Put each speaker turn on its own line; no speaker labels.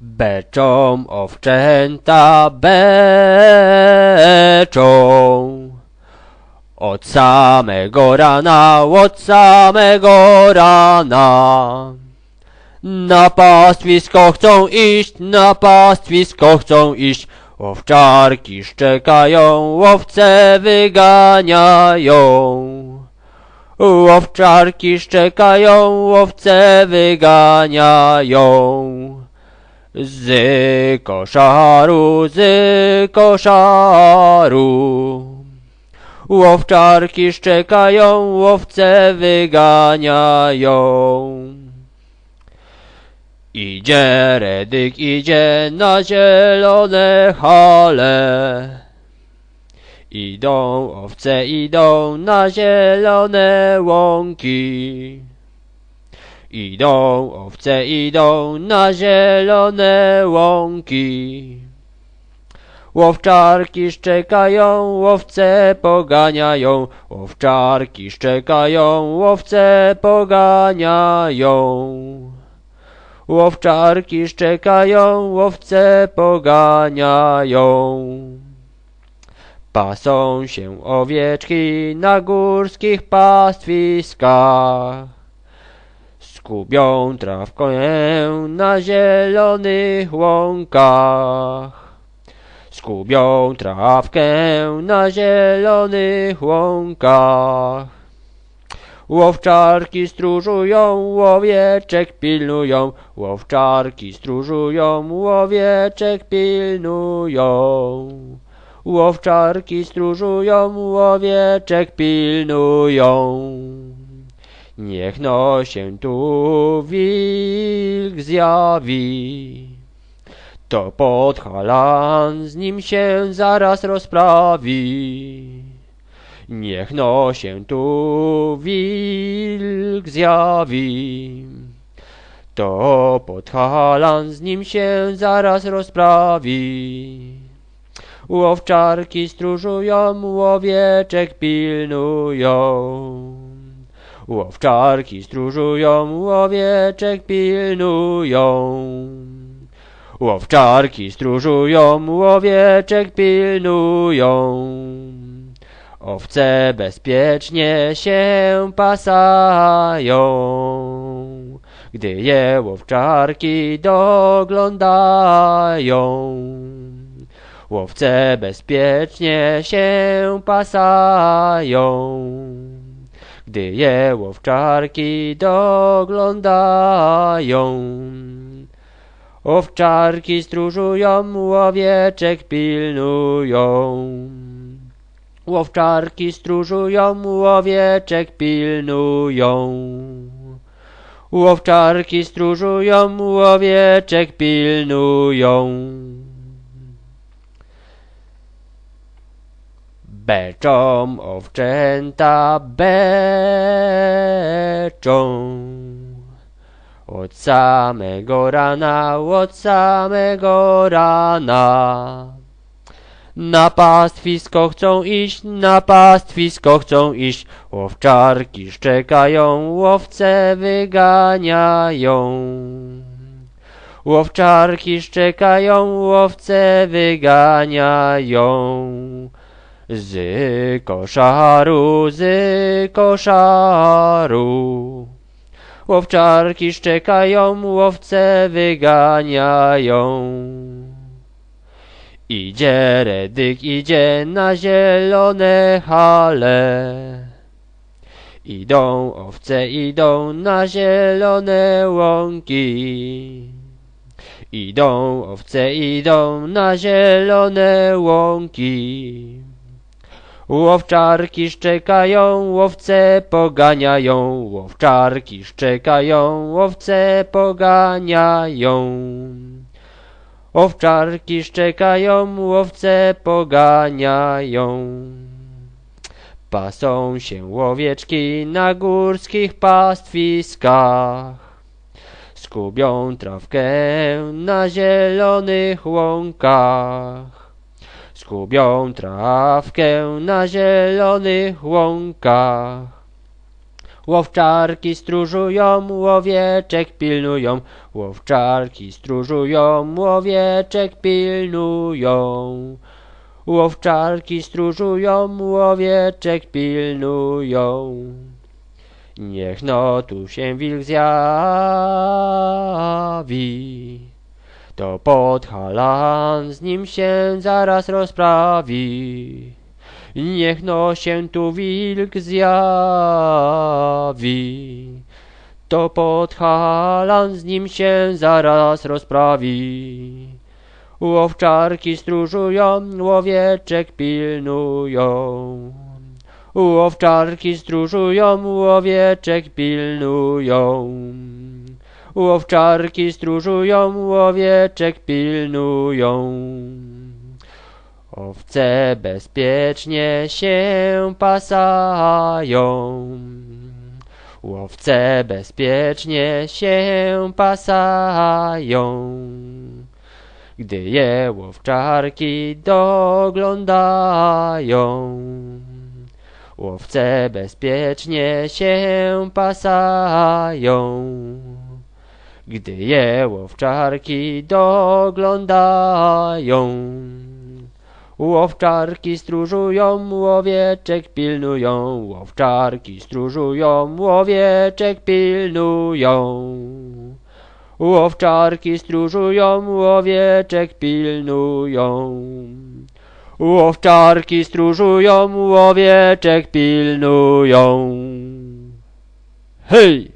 Beczą owczęta beczą. Od samego rana, od samego rana. Na pastwisko chcą iść, na pastwisko chcą iść. Owczarki szczekają, owce wyganiają. Owczarki szczekają, owce wyganiają z koszaru, z koszaru. Łowczarki szczekają, łowce wyganiają. Idzie redyk, idzie na zielone hale. Idą owce, idą na zielone łąki. Idą owce, idą na zielone łąki. Łowczarki szczekają, łowce poganiają, łowczarki szczekają, łowce poganiają. Łowczarki szczekają, łowce poganiają. Pasą się owieczki na górskich pastwiskach. Skubią trawkę na zielonych łąkach. Skubią trawkę na zielonych łąkach. Łowczarki stróżują, łowieczek pilnują, łowczarki stróżują, łowieczek pilnują. Łowczarki stróżują, łowieczek pilnują. Niech no się tu wilk zjawi, to podhalan z nim się zaraz rozprawi. Niech no się tu wilk zjawi, to podhalan z nim się zaraz rozprawi. Łowczarki stróżują, łowieczek pilnują. Łowczarki stróżują, łowieczek pilnują. Łowczarki stróżują, łowieczek pilnują. Owce bezpiecznie się pasają, gdy je łowczarki doglądają. Łowce bezpiecznie się pasają, gdy je łowczarki doglądają. Owczarki stróżują, łowieczek pilnują. Łowczarki stróżują, łowieczek pilnują. Łowczarki stróżują, łowieczek pilnują. Beczą owczęta beczą. Od samego rana, od samego rana. Na pastwisko chcą iść, na pastwisko chcą iść. Łowczarki szczekają, łowce wyganiają. Łowczarki szczekają, łowce wyganiają z koszaru, z koszaru. Łowczarki szczekają, łowce wyganiają. Idzie redyk, idzie na zielone hale. Idą owce, idą na zielone łąki. Idą owce, idą na zielone łąki. Łowczarki szczekają, łowce poganiają, łowczarki szczekają, łowce poganiają. Owczarki szczekają, łowce poganiają. Pasą się łowieczki na górskich pastwiskach. Skubią trawkę na zielonych łąkach. Skubią trawkę na zielonych łąkach. Łowczarki stróżują, łowieczek pilnują. Łowczarki stróżują, łowieczek pilnują. Łowczarki stróżują, łowieczek pilnują. Niech no tu się wilk zjawi, to podhalan z nim się zaraz rozprawi. Niech no się tu wilk zjawi, to podhalan z nim się zaraz rozprawi. Łowczarki stróżują, łowieczek pilnują. Łowczarki stróżują, łowieczek pilnują. Łowczarki stróżują, łowieczek pilnują. Owce bezpiecznie się pasają. Łowce bezpiecznie się pasają. Gdy je łowczarki doglądają. Łowce bezpiecznie się pasają. Gdy je łowczarki doglądają. Łowczarki stróżują, łowieczek pilnują. Łowczarki stróżują, łowieczek pilnują. Łowczarki stróżują, łowieczek pilnują. Łowczarki stróżują, łowieczek pilnują. Hej!